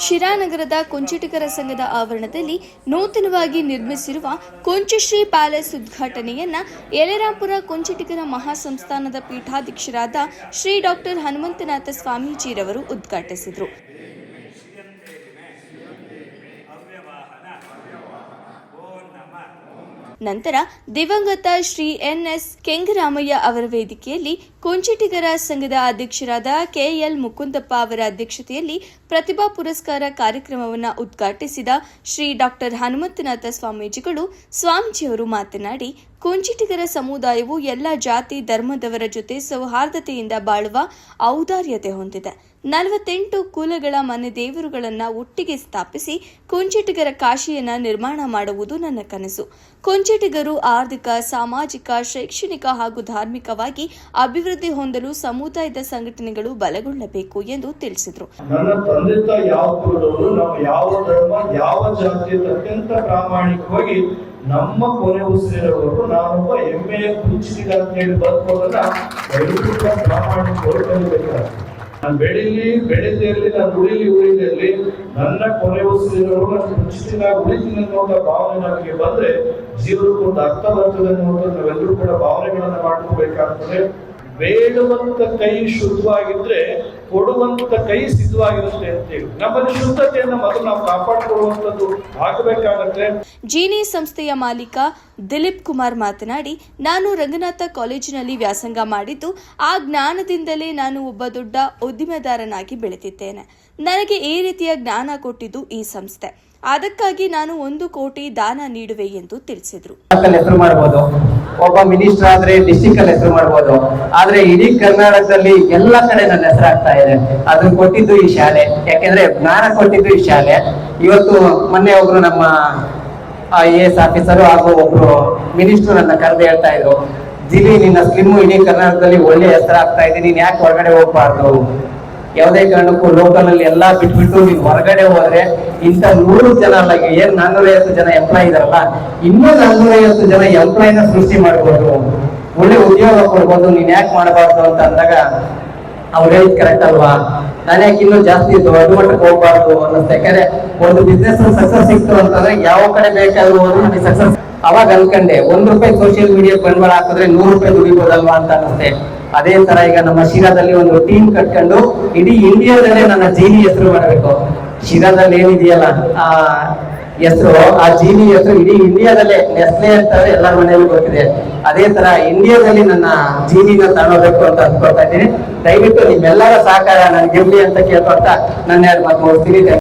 ಶಿರಾನಗರದ ಕೊಂಚಿಟಿಗರ ಸಂಘದ ಆವರಣದಲ್ಲಿ ನೂತನವಾಗಿ ನಿರ್ಮಿಸಿರುವ ಕುಂಚಶ್ರೀ ಪ್ಯಾಲೇಸ್ ಉದ್ಘಾಟನೆಯನ್ನ ಯಲೆರಾಂಪುರ ಕೊಂಚಿಟಿಗರ ಮಹಾಸಂಸ್ಥಾನದ ಪೀಠಾಧ್ಯಕ್ಷರಾದ ಶ್ರೀ ಡಾಕ್ಟರ್ ಹನುಮಂತನಾಥ ಸ್ವಾಮೀಜಿರವರು ಉದ್ಘಾಟಿಸಿದರು. ನಂತರ ದಿವಂಗತ ಶ್ರೀ ಎನ್ ಎಸ್ ಕೆಂಗರಾಮಯ್ಯ ಅವರ ವೇದಿಕೆಯಲ್ಲಿ ಕೊಂಚಿಟಿಗರ ಸಂಘದ ಅಧ್ಯಕ್ಷರಾದ ಕೆಎಲ್ ಮುಕುಂದಪ್ಪ ಅವರ ಅಧ್ಯಕ್ಷತೆಯಲ್ಲಿ ಪ್ರತಿಭಾ ಪುರಸ್ಕಾರ ಕಾರ್ಯಕ್ರಮವನ್ನು ಉದ್ಘಾಟಿಸಿದ ಶ್ರೀ ಡಾಕ್ಟರ್ ಹನುಮಂತನಾಥ ಸ್ವಾಮೀಜಿಗಳು ಸ್ವಾಮೀಜಿಯವರು ಮಾತನಾಡಿ, ಕುಂಚಿಟಿಗರ ಸಮುದಾಯವು ಎಲ್ಲ ಜಾತಿ ಧರ್ಮದವರ ಜೊತೆ ಸೌಹಾರ್ದತೆಯಿಂದ ಬಾಳುವ ಔದಾರ್ಯತೆ ಹೊಂದಿದೆ. ನಲವತ್ತೆಂಟು ಕುಲಗಳ ಮನೆ ದೇವರುಗಳನ್ನ ಒಟ್ಟಿಗೆ ಸ್ಥಾಪಿಸಿ ಕುಂಚಿಟಿಗರ ಕಾಶಿಯನ್ನ ನಿರ್ಮಾಣ ಮಾಡುವುದು ನನ್ನ ಕನಸು. ಕುಂಚಿಟಿಗರು ಆರ್ಥಿಕ, ಸಾಮಾಜಿಕ, ಶೈಕ್ಷಣಿಕ ಹಾಗೂ ಧಾರ್ಮಿಕವಾಗಿ ಅಭಿವೃದ್ಧಿ ಹೊಂದಲು ಸಮುದಾಯದ ಸಂಘಟನೆಗಳು ಬಲಗೊಳ್ಳಬೇಕು ಎಂದು ತಿಳಿಸಿದರು. ನನ್ನ ತಂದೆ ತಾಯಿ ಯಾವ ನಾವು ಯಾವ ಧರ್ಮ, ಯಾವ ಜಾತಿ ಅಂತ ಅತ್ಯಂತ ಪ್ರಾಮಾಣಿಕವಾಗಿ ನಮ್ಮ ಕೊನೆ ಉಸಿರವರು ನಾನೊಬ್ಬ ಹೆಮ್ಮೆಯ ಕುಂಚಿಸಿದ ಅಂತ ಹೇಳಿ ಬದುಕೋದನ್ನ ಎಲ್ಲರೂ ಪ್ರಾಮಾಣಿಕವಾಗಿ ಕಲಿಬೇಕಾಗ್ತದೆ ನಾನು ಬೆಳಿಲಿ, ಬೆಳೆದೇ ಇರಲಿ ನಾನು ಉಳಿಲಿ ಉಳಿದಿರಲಿ ನನ್ನ ಕೊನೆ ಉಸಿರಿನವರು ನಾನು ಕುಂಚಿಸಿದ ಉಳಿತೀನಿ ಅನ್ನುವಂಥ ಭಾವನೆ ನಮಗೆ ಬಂದ್ರೆ ಜೀವನಕ್ಕೆ ಒಂದು ಅರ್ಥ ಬರ್ತದೆ ಅನ್ನುವಂಥ ನಾವೆಲ್ಲರೂ ಕೂಡ ಭಾವನೆಗಳನ್ನ ಮಾಡ್ಕೋಬೇಕಾಗ್ತದೆ. ಬೇಡುವಂತ ಕೈ ಶುದ್ಧವಾಗಿದ್ರೆ ಕೊಡುವಂತ ಕೈ ಸಿದ್ಧವಾಗಿರುತ್ತೆ ಅಂತೇಳಿ. ನಮ್ಮಲ್ಲಿ ಶುದ್ಧತೆಯನ್ನ ಮೊದಲು ನಾವು ಕಾಪಾಡಿಕೊಳ್ಳುವಂಥದ್ದು ಆಗಬೇಕಾಗತ್ತೆ. ಜೀನಿ ಸಂಸ್ಥೆಯ ಮಾಲೀಕ ದಿಲೀಪ್ ಕುಮಾರ್ ಮಾತನಾಡಿ ನಾನು ರಂಗನಾಥ ಕಾಲೇಜಿನಲ್ಲಿ ವ್ಯಾಸಂಗ ಮಾಡಿದ್ದು ಆ ಜ್ಞಾನದಿಂದಲೇ ನಾನು ಒಬ್ಬ ದೊಡ್ಡ ಉದ್ದಿಮೆದಾರನಾಗಿ ಬೆಳೆದಿದ್ದೇನೆ. ನನಗೆ ಈ ರೀತಿಯ ಜ್ಞಾನ ಕೊಟ್ಟಿದ್ದು ಈ ಸಂಸ್ಥೆ. ಅದಕ್ಕಾಗಿ ನಾನು ಒಂದು ಕೋಟಿ ದಾನ ನೀಡುವೆ ಎಂದು ತಿಳಿಸಿದರು. ಒಬ್ಬ ಮಿನಿಸ್ಟರ್ ಆದ್ರೆ ಡಿಸ್ಟಿಕ್ ಅಲ್ಲಿ ಹೆಸರು ಮಾಡ್ಬೋದು. ಆದ್ರೆ ಇಡೀ ಕರ್ನಾಟಕದಲ್ಲಿ ಎಲ್ಲ ಕಡೆ ನನ್ನ ಹೆಸರು ಆಗ್ತಾ ಇದೆ. ಅದನ್ನ ಕೊಟ್ಟಿದ್ದು ಈ ಶಾಲೆ. ಯಾಕೆಂದ್ರೆ ಜ್ಞಾನ ಕೊಟ್ಟಿದ್ದು ಈ ಶಾಲೆ. ಇವತ್ತು ಮೊನ್ನೆ ಒಬ್ರು ನಮ್ಮ ಐ ಎಸ್ ಆಫೀಸರು ಹಾಗೂ ಒಬ್ರು ಮಿನಿಸ್ಟರ್ ನನ್ನ ಕರೆದು ಹೇಳ್ತಾ ಇದ್ರು, ಜಿಲಿ, ನಿನ್ನ ಸ್ಲಿಮ್ ಇಡೀ ಕರ್ನಾಟಕದಲ್ಲಿ ಒಳ್ಳೆ ಹೆಸರಾಗ್ತಾ ಇದೆ. ನೀನ್ ಯಾಕೆ ಹೊರಗಡೆ ಹೋಗ್ಬಾರ್ದು? ಯಾವುದೇ ಕಾರಣಕ್ಕೂ ಲೋಕಲ್ ಅಲ್ಲಿ ಎಲ್ಲಾ ಬಿಟ್ಬಿಟ್ಟು ನೀವು ಹೊರಗಡೆ ಹೋದ್ರೆ ಇಂಥ ನೂರು ಜನ ಅಲ್ಲ ಏನ್ ನಾನ್ನೂರೈವತ್ತು ಜನ ಎಂಪ್ಲಾಯ್ ಇದಾರಲ್ಲ, ಇನ್ನೂ ನಾನ್ನೂರೈವತ್ತು ಜನ ಎಂಪ್ಲಾಯ್ನ ಸೃಷ್ಟಿ ಮಾಡ್ಬೋದು. ಒಳ್ಳೆ ಉದ್ಯೋಗ ಕೊಡ್ಬೋದು, ನೀನ್ ಯಾಕೆ ಮಾಡಬಾರ್ದು ಅಂತ ಅಂದಾಗ ಅವ್ರು ಹೇಳಿದ್ ಕರೆಕ್ಟ್ ಅಲ್ವಾ? ನಾನು ಯಾಕೆ ಇನ್ನೂ ಜಾಸ್ತಿ ದೊಡ್ಡ ಮಟ್ಟಕ್ಕೆ ಹೋಗ್ಬಾರ್ದು ಅನ್ನಿಸ್ತು ಯಾಕಂದ್ರೆ ಒಂದು ಬಿಸ್ನೆಸ್ ಸಕ್ಸಸ್ ಸಿಕ್ತು ಅಂತಂದ್ರೆ ಯಾವ ಕಡೆ ಬೇಕಾದ್ರೂ ಹೋದ್ರು ಸಕ್ಸಸ್ ಅವಾಗ ಅನ್ಕಂಡೆ, ಒಂದ್ ರೂಪಾಯಿ ಸೋಷಿಯಲ್ ಮೀಡಿಯಾ ಬಂಡವಾಳ ಹಾಕಿದ್ರೆ ನೂರು ರೂಪಾಯಿ ದುಡಿಬೋದಲ್ವಾ ಅಂತ ಅನ್ನಿಸ್ತೆ ಅದೇ ತರ ಈಗ ನಮ್ಮ ಶಿರಾದಲ್ಲಿ ಒಂದು ಟೀಮ್ ಕಟ್ಕೊಂಡು ಇಡೀ ಇಂಡಿಯಾದಲ್ಲೇ ನನ್ನ ಜೀನಿ ಹೆಸರು ಮಾಡಬೇಕು. ಶಿರಾದಲ್ಲಿ ಏನಿದೆಯಲ್ಲ? ಆ, ಹೆಸರು. ಆ ಜೀನಿ ಹೆಸರು ಇಡೀ ಇಂಡಿಯಾದಲ್ಲೇ ನೆಸ್ಲೆ ಅಂತ ಎಲ್ಲರ ಮನೆಯಲ್ಲೂ ಗೊತ್ತಿದೆ. ಅದೇ ತರ ಇಂಡಿಯಾದಲ್ಲಿ ನನ್ನ ಜೀನಿನ ತಗೊಳ್ಬೇಕು ಅಂತ ಅನ್ಕೊಳ್ತಾ ಇದ್ದೀನಿ. ದಯವಿಟ್ಟು ನಿಮ್ಮೆಲ್ಲರ ಸಹಕಾರ ನನ್ಗೆ ಇರ್ಲಿ ಅಂತ ಕೇಳ್ಕೊಳ್ತಾ ನನ್ನ ಮಾತು ಮುಗಿಸ್ತೀನಿ.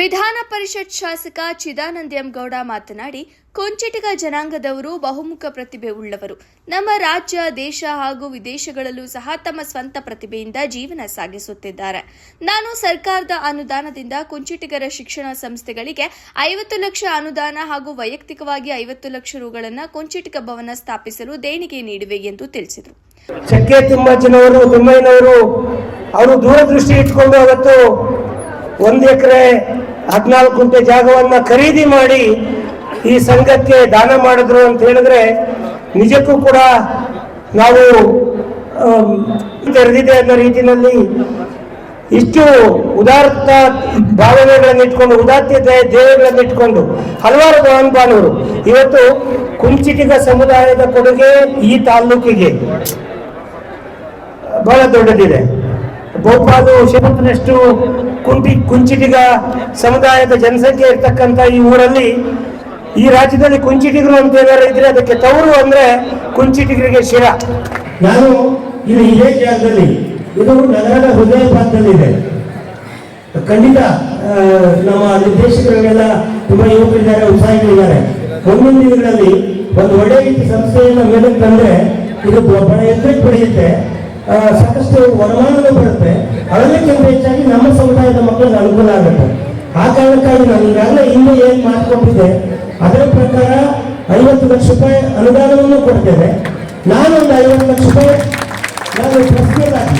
ವಿಧಾನ ಪರಿಷತ್ ಶಾಸಕ ಚಿದಾನಂದ ಎಂ ಗೌಡ ಮಾತನಾಡಿ, ಕೊಂಚಿಟಿಗ ಜನಾಂಗದವರು ಬಹುಮುಖ ಪ್ರತಿಭೆ ಉಳ್ಳವರು. ನಮ್ಮ ರಾಜ್ಯ, ದೇಶ ಹಾಗೂ ವಿದೇಶಗಳಲ್ಲೂ ಸಹ ತಮ್ಮ ಸ್ವಂತ ಪ್ರತಿಭೆಯಿಂದ ಜೀವನ ಸಾಗಿಸುತ್ತಿದ್ದಾರೆ. ನಾನು ಸರ್ಕಾರದ ಅನುದಾನದಿಂದ ಕುಂಚಿಟಿಗರ ಶಿಕ್ಷಣ ಸಂಸ್ಥೆಗಳಿಗೆ ಐವತ್ತು ಲಕ್ಷ ಅನುದಾನ ಹಾಗೂ ವೈಯಕ್ತಿಕವಾಗಿ ಐವತ್ತು ಲಕ್ಷ ರುಗಳನ್ನು ಕುಂಚಿಟಿಕ ಭವನ ಸ್ಥಾಪಿಸಲು ದೇಣಿಗೆ ನೀಡಿವೆ ಎಂದು ತಿಳಿಸಿದರು. ಅವರು ದೂರದೃಷ್ಟಿ ಇಟ್ಕೊಂಡು ಅವತ್ತು ಒಂದು ಎಕರೆ ಹದಿನಾಲ್ಕು ಗುಂಟೆ ಜಾಗವನ್ನು ಖರೀದಿ ಮಾಡಿ ಈ ಸಂಘಕ್ಕೆ ದಾನ ಮಾಡಿದ್ರು ಅಂತ ಹೇಳಿದ್ರೆ ನಿಜಕ್ಕೂ ಕೂಡ ನಾವು ತೆರೆದಿದೆ ಅನ್ನೋ ರೀತಿಯಲ್ಲಿ ಇಷ್ಟು ಉದಾತ್ತ ಭಾವನೆಗಳನ್ನು ಇಟ್ಕೊಂಡು ಉದಾತ್ಯತೆ ಧ್ಯೇಯಗಳನ್ನು ಇಟ್ಕೊಂಡು ಹಲವಾರು ಮಹಾನುಭಾವರು ಇವತ್ತು ಕುಂಚಿಟಿಗ ಸಮುದಾಯದ ಕೊಡುಗೆ ಈ ತಾಲ್ಲೂಕಿಗೆ ಬಹಳ ದೊಡ್ಡದಿದೆ. ಬಹುಪಾಲು ಶೇಕಡನಷ್ಟು ಕುಂಟಿ ಕುಂಚಿಟಿಗ ಸಮುದಾಯದ ಜನಸಂಖ್ಯೆ ಇರ್ತಕ್ಕಂಥ ಈ ಊರಲ್ಲಿ ಈ ರಾಜ್ಯದಲ್ಲಿ ಕುಂಚಿಟಿಗರು ಅಂತ ಏನಾದ್ರು ಇದ್ರೆ ಅದಕ್ಕೆ ತವರು ಅಂದ್ರೆ ಕುಂಚಿಟಿಗರಿಗೆ ಶಿರ. ನಾನು ಇದು ಇದೇ ಜಾಗದಲ್ಲಿ ಇದು ನಗರದ ಹೃದಯ ಭಾಗದಲ್ಲಿದೆ ಖಂಡಿತ ನಮ್ಮ ನಿರ್ದೇಶಕರಿಗೆಲ್ಲ ತುಂಬಾ ಯುವಕರಿದ್ದಾರೆ ಉತ್ಸಾಹಿಗಳಿದ್ದಾರೆ. ಮುಂದಿನ ದಿನಗಳಲ್ಲಿ ಒಂದು ಒಳ್ಳೆ ರೀತಿ ಸಂಸ್ಥೆಯನ್ನು ಮೇಲೆ ತಂದ್ರೆ ಇದು ಬಹಳ ಎತ್ತರಕ್ಕೆ ಬೆಳೆಯುತ್ತೆ ಆ, ಸಾಕಷ್ಟು ವರಮಾನಗಳು ಬರುತ್ತೆ. ಅದಕ್ಕಿಂತ ಹೆಚ್ಚಾಗಿ ನಮ್ಮ ಸಮುದಾಯದ ಮಕ್ಕಳಿಗೆ ಅನುಕೂಲ ಆಗುತ್ತೆ. ಆ ಕಾರಣಕ್ಕಾಗಿ ನಾನು ಈಗಾಗಲೇ ಹಿಂದೆ ಏನ್ ಮಾತುಕೊಟ್ಟಿದ್ದೆ ಅದರ ಪ್ರಕಾರ ಐವತ್ತು ಲಕ್ಷ ರೂಪಾಯಿ ಅನುದಾನವನ್ನು ಕೊಡ್ತೇನೆ. ಒಂದು ಐವತ್ತು ಲಕ್ಷ ರೂಪಾಯಿ ನಾನು ಪ್ರಶ್ನೆಗಾಗಿ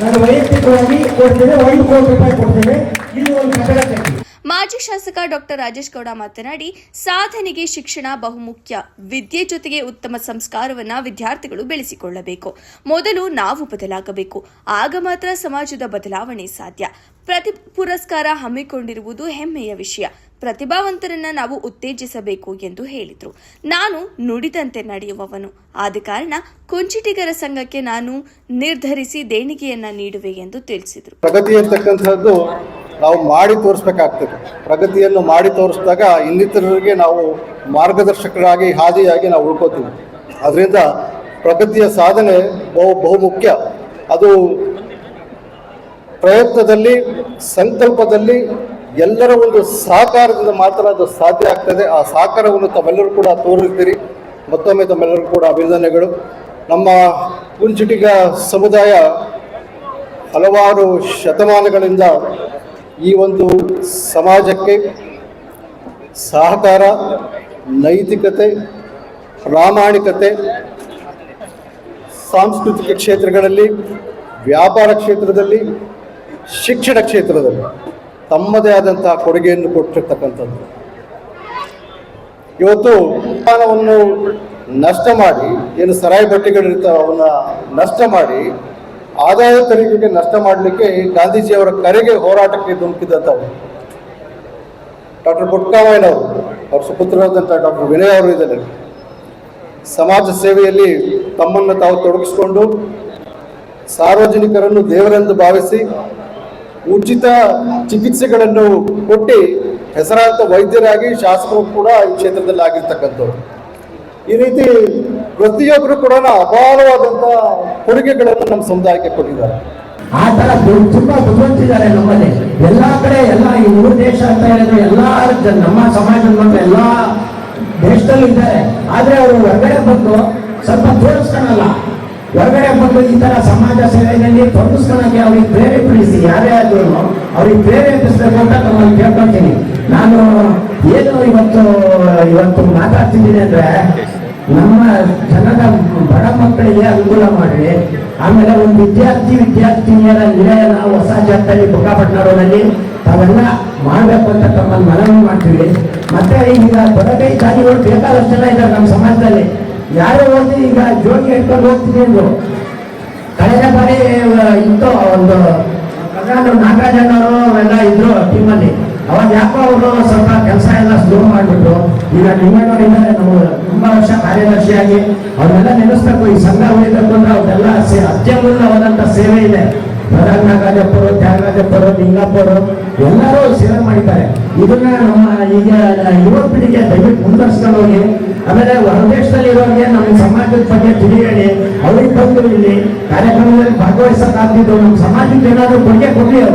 ನಾನು ವೈಯಕ್ತಿಕವಾಗಿ ಕೊಡ್ತೇನೆ, ಒಂದು ಕೋಟಿ ರೂಪಾಯಿ ಕೊಡ್ತೇನೆ ಇಲ್ಲಿ ಒಂದು ಕಟ್ಟಡ ಕಟ್ಟಿ ಮಾಜಿ ಶಾಸಕ ಡಾಕ್ಟರ್ ರಾಜೇಶ್ ಗೌಡ ಮಾತನಾಡಿ, ಸಾಧನೆಗೆ ಶಿಕ್ಷಣ ಬಹುಮುಖ್ಯ. ವಿದ್ಯೆ ಜೊತೆಗೆ ಉತ್ತಮ ಸಂಸ್ಕಾರವನ್ನ ವಿದ್ಯಾರ್ಥಿಗಳು ಬೆಳೆಸಿಕೊಳ್ಳಬೇಕು. ಮೊದಲು ನಾವು ಬದಲಾಗಬೇಕು. ಆಗ ಮಾತ್ರ ಸಮಾಜದ ಬದಲಾವಣೆ ಸಾಧ್ಯ. ಪ್ರತಿ ಪುರಸ್ಕಾರ ಹಮ್ಮಿಕೊಂಡಿರುವುದು ಹೆಮ್ಮೆಯ ವಿಷಯ. ಪ್ರತಿಭಾವಂತರನ್ನ ನಾವು ಉತ್ತೇಜಿಸಬೇಕು ಎಂದು ಹೇಳಿದರು. ನಾನು ನುಡಿದಂತೆ ನಡೆಯುವವನು. ಆದ ಕಾರಣ ಕುಂಚಿಟಿಗರ ಸಂಘಕ್ಕೆ ನಾನು ನಿರ್ಧರಿಸಿ ದೇಣಿಗೆಯನ್ನ ನೀಡುವೆ ಎಂದು ತಿಳಿಸಿದರು. ನಾವು ಮಾಡಿ ತೋರಿಸ್ಬೇಕಾಗ್ತದೆ. ಪ್ರಗತಿಯನ್ನು ಮಾಡಿ ತೋರಿಸಿದಾಗ ಇನ್ನಿತರರಿಗೆ ನಾವು ಮಾರ್ಗದರ್ಶಕರಾಗಿ, ಹಾದಿಯಾಗಿ ನಾವು ಉಳ್ಕೋತೀವಿ. ಅದರಿಂದ ಪ್ರಗತಿಯ ಸಾಧನೆ ಬಹು ಬಹುಮುಖ್ಯ ಅದು ಪ್ರಯತ್ನದಲ್ಲಿ, ಸಂಕಲ್ಪದಲ್ಲಿ ಎಲ್ಲರ ಒಂದು ಸಹಕಾರದಿಂದ ಮಾತ್ರ ಅದು ಸಾಧ್ಯ ಆಗ್ತದೆ. ಆ ಸಹಕಾರವನ್ನು ತಮ್ಮೆಲ್ಲರೂ ಕೂಡ ತೋರಿಸ್ತೀರಿ. ಮತ್ತೊಮ್ಮೆ ತಮ್ಮೆಲ್ಲರೂ ಕೂಡ ಅಭಿನಂದನೆಗಳು. ನಮ್ಮ ಕುಂಚಿಟಿಗ ಸಮುದಾಯ ಹಲವಾರು ಶತಮಾನಗಳಿಂದ ಈ ಒಂದು ಸಮಾಜಕ್ಕೆ ಸಹಕಾರ, ನೈತಿಕತೆ, ಪ್ರಾಮಾಣಿಕತೆ, ಸಾಂಸ್ಕೃತಿಕ ಕ್ಷೇತ್ರಗಳಲ್ಲಿ, ವ್ಯಾಪಾರ ಕ್ಷೇತ್ರದಲ್ಲಿ, ಶಿಕ್ಷಣ ಕ್ಷೇತ್ರದಲ್ಲಿ ತಮ್ಮದೇ ಆದಂತಹ ಕೊಡುಗೆಯನ್ನು ಕೊಟ್ಟಿರ್ತಕ್ಕಂಥದ್ದು. ಇವತ್ತು ವಿಮಾನವನ್ನು ನಷ್ಟ ಮಾಡಿ, ಏನು ಸರಾಯಿ ಬಟ್ಟೆಗಳಿರ್ತಾವೆ ಅವನ್ನ ನಷ್ಟ ಮಾಡಿ ಆದಾಯ ತೆರಿಗೆಗೆ ನಷ್ಟ ಮಾಡಲಿಕ್ಕೆ ಗಾಂಧೀಜಿಯವರ ಕರೆಗೆ ಹೋರಾಟಕ್ಕೆ ಧುಮುಕಿದಂಥವ್ರು ಡಾಕ್ಟರ್ ಪುಟ್ಕಾಮಯ್ಯನವರು ಅವ್ರ ಸುಪುತ್ರರಾದಂಥ ಡಾಕ್ಟರ್ ವಿನಯ್ ಅವರು ಇದ್ದಾರೆ. ಸಮಾಜ ಸೇವೆಯಲ್ಲಿ ತಮ್ಮನ್ನು ತಾವು ತೊಡಗಿಸಿಕೊಂಡು ಸಾರ್ವಜನಿಕರನ್ನು ದೇವರೆಂದು ಭಾವಿಸಿ ಉಚಿತ ಚಿಕಿತ್ಸೆಗಳನ್ನು ಕೊಟ್ಟು ಹೆಸರಾಂತ ವೈದ್ಯರಾಗಿ ಶಾಸಕರು ಕೂಡ ಈ ಕ್ಷೇತ್ರದಲ್ಲಿ ಆಗಿರ್ತಕ್ಕಂಥವ್ರು ಈ ರೀತಿ ಪ್ರತಿಯೊಬ್ಬರು ಕೂಡ ಅಪಾರವಾದಂತ ಕೊಡುಗೆಗಳನ್ನು ನಮ್ಮ ಸಮುದಾಯಕ್ಕೆ ಕೊಟ್ಟಿದ್ದಾರೆ. ಆ ತರ ತುಂಬಾ ಬುದ್ಧಿವಂತಿದ್ದಾರೆ ನಮ್ಮಲ್ಲಿ. ಎಲ್ಲಾ ಕಡೆ, ಎಲ್ಲ ಈ ಮೂರು ದೇಶ ಅಂತ ಹೇಳಿದ್ರೆ ಎಲ್ಲಾ ನಮ್ಮ ಸಮಾಜದ ಮಕ್ಕಳು ಎಲ್ಲಾ ದೇಶದಲ್ಲೂ ಇದ್ದಾರೆ. ಆದ್ರೆ ಅವರು ಹೊರಗಡೆ ಬಂದು ಸ್ವಲ್ಪ ತೋರಿಸ್ಕೊಳಲ್ಲ. ಹೊರಗಡೆ ಬಂದು ಈ ತರ ಸಮಾಜ ಸೇವೆಯಲ್ಲಿ ತೊಡಗಿಸ್ಕೊಳಕ್ಕೆ ಅವ್ರಿಗೆ ಪ್ರೇರೇಪಿಸಿ. ಯಾರೇ ಆದ್ರೂ ಅವ್ರಿಗೆ ಪ್ರೇರೇಪಿಸಬೇಕು ಅಂತ ನಮ್ಮಲ್ಲಿ ಕೇಳ್ಕೊಳ್ತೀನಿ. ನಾನು ಏನು ಇವತ್ತು ಇವತ್ತು ಮಾತಾಡ್ತಿದ್ದೀನಿ ಅಂದ್ರೆ ನಮ್ಮ ಜನದ ಬಡ ಮಕ್ಕಳಿಗೆ ಅನುಕೂಲ ಮಾಡಿ ಆಮೇಲೆ ಒಂದು ವಿದ್ಯಾರ್ಥಿ ವಿದ್ಯಾರ್ಥಿನಿಯರ ನಾವು ಹೊಸ ಜಾಗದಲ್ಲಿ ಬುಕ್ಕಾಪಟ್ಟಣದಲ್ಲಿ ತಾವೆಲ್ಲ ಮಾಡಬೇಕು ಅಂತ ತಮ್ಮಲ್ಲಿ ಮನವಿ ಮಾಡ್ತೀವಿ. ಮತ್ತೆ ಈಗ ಬಡಗೈ ಜಾತಿಗಳು ಬೇಕಾದಷ್ಟೆಲ್ಲ ಇದ್ದಾರೆ ನಮ್ಮ ಸಮಾಜದಲ್ಲಿ. ಯಾರು ಓದಿ ಈಗ ಜೋಗಿ ಇಟ್ಕೊಂಡು ಹೋಗ್ತೀನಿ ಅಂದ್ರು ಕಳೆದ ಬಾರಿ ಇತ್ತು ಒಂದು ನಾಗರಾಜಣ್ಣವರು ಅವೆಲ್ಲ ಇದ್ರು ಟೀಮಲ್ಲಿ ಅವಾಗ ಯಾಕೋ ಅವರು ಸ್ವಲ್ಪ ಕೆಲಸ ಎಲ್ಲ ಸ್ಲೋ ಮಾಡಿಬಿಟ್ಟು ಈಗ ನಿಮ್ಮಣ್ಣವರಿದ್ದಾರೆ ನಾವು ತುಂಬಾ ವರ್ಷ ಕಾರ್ಯದರ್ಶಿಯಾಗಿ ಅವ್ರನ್ನೆಲ್ಲ ನೆನೆಸ್ಬೇಕು. ಈ ಸಂಘ ಉಳಿಬೇಕು ಅವ್ರೆಲ್ಲ ಸೇ, ಅತ್ಯಮೂಲ್ಯವಾದಂತ ಸೇವೆ ಇದೆ. ಪ್ರಧಾನ ನಾಗರಾಜಪ್ಪರು ತ್ಯಾಗರಾಜಪ್ಪರು, ಲಿಂಗಪ್ಪರು, ಎಲ್ಲರೂ ಸೇವೆ ಮಾಡಿದ್ದಾರೆ. ಇದನ್ನ ನಮ್ಮ ಈಗ ಯುವ ಪೀಳಿಗೆ ದಯವಿಟ್ಟು ಮುಂದುವರ್ಸ್ಕೊಂಡು ಹೋಗಿ. ಆಮೇಲೆ ಹೊರದೇಶದಲ್ಲಿ ಇರೋರಿಗೆ ನಮ್ಮ ಸಮಾಜದ ಬಗ್ಗೆ ತಿಳಿಯಲಿ ಅವ್ರಿಗೆ ಬಂದು ಇಲ್ಲಿ ಕಾರ್ಯಕ್ರಮದಲ್ಲಿ ಭಾಗವಹಿಸಕ್ಕಾಗ್ತಿದ್ದು ನಮ್ಮ ಸಮಾಜಕ್ಕೆ ಏನಾದರೂ ಕೊಡುಗೆ ಕೊಡ್ಲಿ ಅವರು.